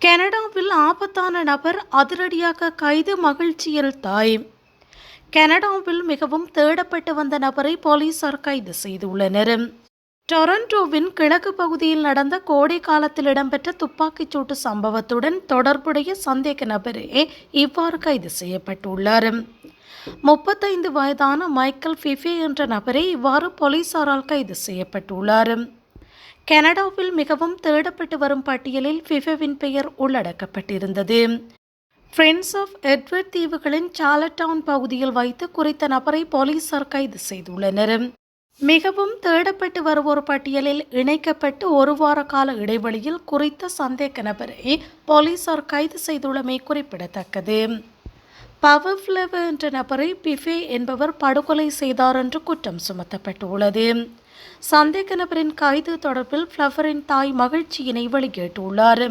கனடாவில் ஆபத்தான நபர் அதிரடியாக கைது மகிழ்ச்சியில் தாய். கனடாவில் மிகவும் தேடப்பட்டு வந்த நபரை போலீசார் கைது செய்துள்ளனர். டொரண்டோவின் கிழக்கு பகுதியில் நடந்த கோடை காலத்தில் இடம்பெற்ற துப்பாக்கிச் சூட்டு சம்பவத்துடன் தொடர்புடைய சந்தேக நபரே இவ்வாறு கைது செய்யப்பட்டுள்ளார். முப்பத்தைந்து வயதான மைக்கேல் ஃபிஃபே என்ற நபரே இவ்வாறு போலீசாரால் கைது செய்யப்பட்டுள்ளார். கனடாவில் மிகவும் தேடப்பட்டு வரும் பட்டியலில் ஃபிஃபேவின் பெயர் உள்ளடக்கப்பட்டிருந்தது. ஃப்ரெண்ட்ஸ் ஆஃப் எட்வர்ட் தீவுகளின் சாலட்டவுன் பகுதியில் வைத்து குறித்த நபரை போலீசார் கைது செய்துள்ளனர். மிகவும் தேடப்பட்டு வருவோர் பட்டியலில் இணைக்கப்பட்டு ஒரு வார கால இடைவெளியில் குறித்த சந்தேக நபரை போலீசார் கைது செய்துள்ளமை குறிப்பிடத்தக்கது. பவர் ஃப்ளவர் என்ற நபரை பிஃபே என்பவர் படுகொலை செய்தார் என்று குற்றம் சுமத்தப்பட்டுள்ளது. சந்தேக நபரின் கைது தொடர்பில் ஃப்ளவரின் தாய் மகிழ்ச்சியினை வெளியிட்டுள்ளார்.